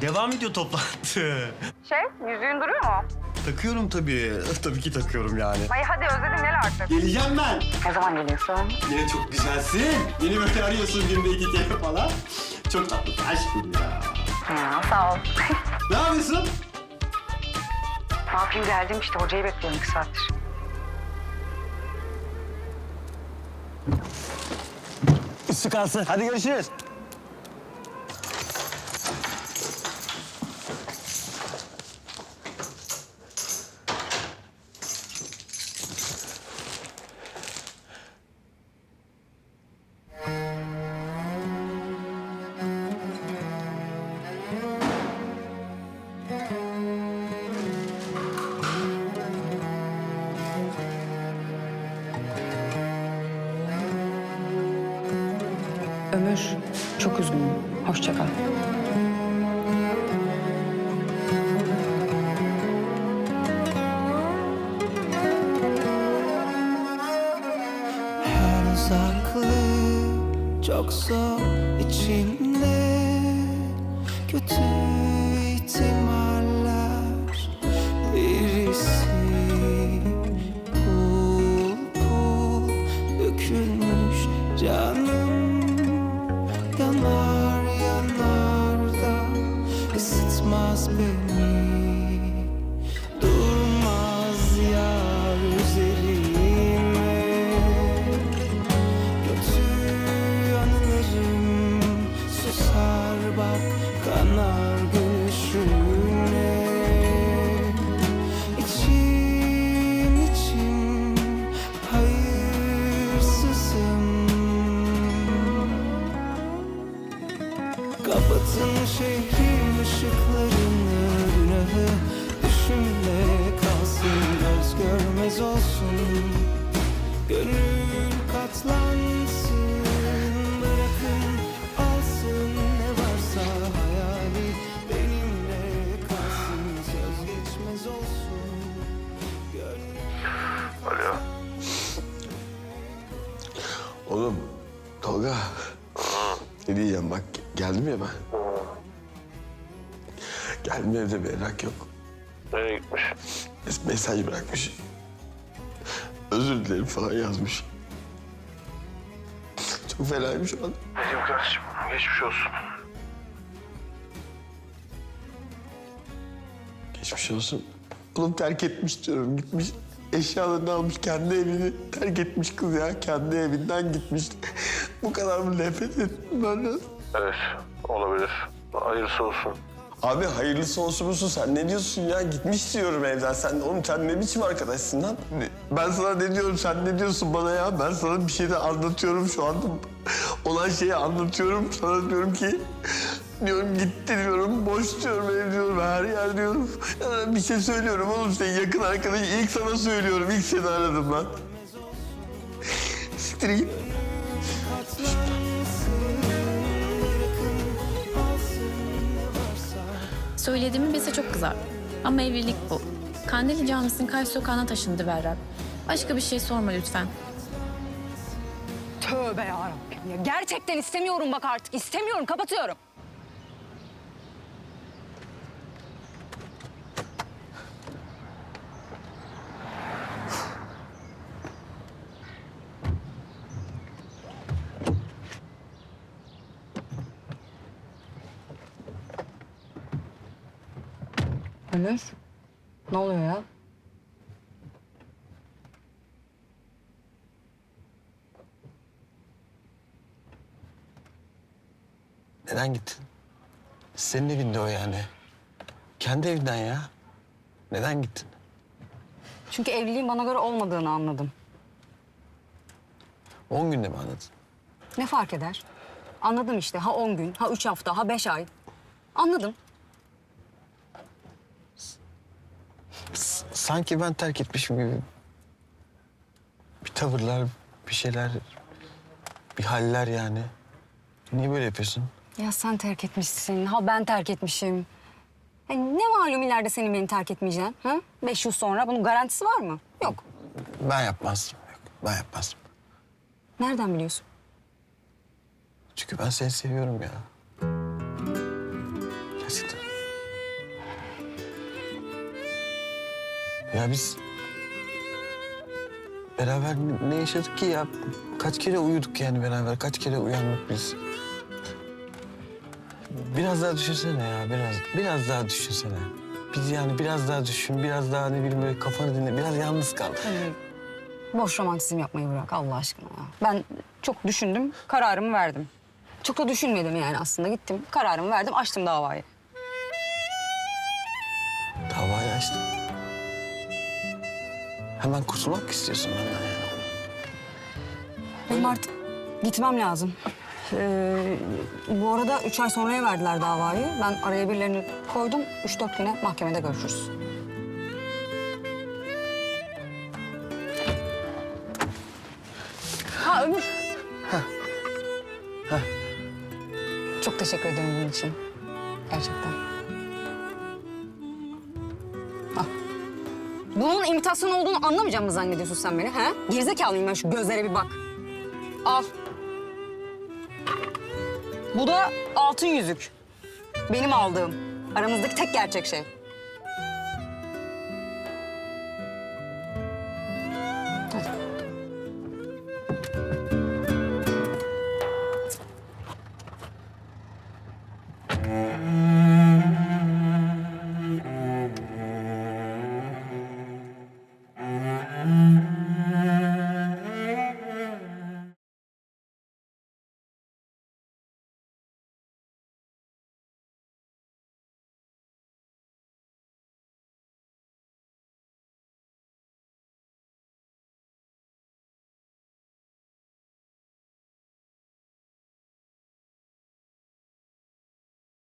Devam ediyor toplantı. Şey, yüzüğün duruyor mu? takıyorum tabii. Tabii ki takıyorum yani. Ay hadi özledim gel artık. Geleceğim ben. Ne zaman geliyorsun? Yine çok güzelsin. Yeni böyle arıyorsun günde iki kere falan. Çok tatlı. Aşkım ya. Ya sağ ol. Ne yapıyorsun? ne yapayım geldim işte hocayı bekliyorum iki saattir. Üstü kalsın. Hadi görüşürüz. Ömür, çok üzgünüm. Hoşça kal. Her uzaklık çok zor içimde Kötü ısıtmaz beni. Durmaz yar üzerime. Kötü anılarım susar bak kanar gülüşüne. İçim içim hayırsızım. Kapatın şehrin ışıklarını Günahı düşümle kalsın Göz görmez olsun Gönül katlansın Bırakın alsın ne varsa hayali Benimle kalsın Söz geçmez olsun Gönül Oğlum, Tolga. Ne diyeceğim bak, geldim ya ben. Geldim evde Berrak yok. Nereye gitmiş? Mes- Mesaj bırakmış. Özür dilerim falan yazmış. Çok fenayım şu an. Diyeyim kardeşim? Geçmiş olsun. Geçmiş olsun. Oğlum terk etmiş diyorum, gitmiş. Eşyalarını almış, kendi evini terk etmiş kız ya. Kendi evinden gitmiş. Bu kadar mı nefret ettim ben? Evet, olabilir. Hayırlısı olsun. Abi hayırlısı olsun musun sen ne diyorsun ya? Gitmiş diyorum evden. Sen oğlum sen ne biçim arkadaşsın lan? Ben sana ne diyorum sen ne diyorsun bana ya? Ben sana bir şey de anlatıyorum şu anda. Olan şeyi anlatıyorum. Sana diyorum ki diyorum gitti diyorum boş diyorum ev diyorum her yer diyorum. Bir şey söylüyorum oğlum sen yakın arkadaş ilk sana söylüyorum. İlk seni aradım lan. Siktir git. Söylediğimi bilse çok kızar. Ama evlilik bu. Kandili Camisi'nin karşı sokağına taşındı Berrak. Başka bir şey sorma lütfen. Tövbe yarabbim ya. Gerçekten istemiyorum bak artık. İstemiyorum. Kapatıyorum. Ömür, ne oluyor ya? Neden gittin? Senin evinde o yani. Kendi evinden ya. Neden gittin? Çünkü evliliğin bana göre olmadığını anladım. On günde mi anladın? Ne fark eder? Anladım işte. Ha 10 gün, ha 3 hafta, ha 5 ay. Anladım. Sanki ben terk etmişim gibi. Bir tavırlar, bir şeyler, bir haller yani. Niye böyle yapıyorsun? Ya sen terk etmişsin, ha ben terk etmişim. Yani ne malum ileride senin beni terk etmeyeceksin? Ha? Beş yıl sonra bunun garantisi var mı? Yok. Ben yapmazdım. Yok, ben yapmazdım. Nereden biliyorsun? Çünkü ben seni seviyorum ya. Gerçekten. Ya biz beraber ne- yaşadık ki ya? Kaç kere uyuduk yani beraber, kaç kere uyandık biz. Biraz daha düşünsene ya, biraz. Biraz daha düşünsene. Biz yani biraz daha düşün, biraz daha ne bileyim böyle kafanı dinle, biraz yalnız kal. Boş romantizm yapmayı bırak Allah aşkına ya. Ben çok düşündüm, kararımı verdim. Çok da düşünmedim yani aslında. Gittim, kararımı verdim, açtım. Davayı Hemen kurtulmak istiyorsun benden yani? Benim artık gitmem lazım. Ee, bu arada üç ay sonraya verdiler davayı. Ben araya birilerini koydum. Üç dört güne mahkemede görüşürüz. Ha Ömür. Çok teşekkür ederim bunun için. Gerçekten. Bunun imitasyon olduğunu anlamayacağım mı zannediyorsun sen beni? He? Gerizekalıyım ben şu gözlere bir bak. Al. Bu da altın yüzük. Benim aldığım. Aramızdaki tek gerçek şey.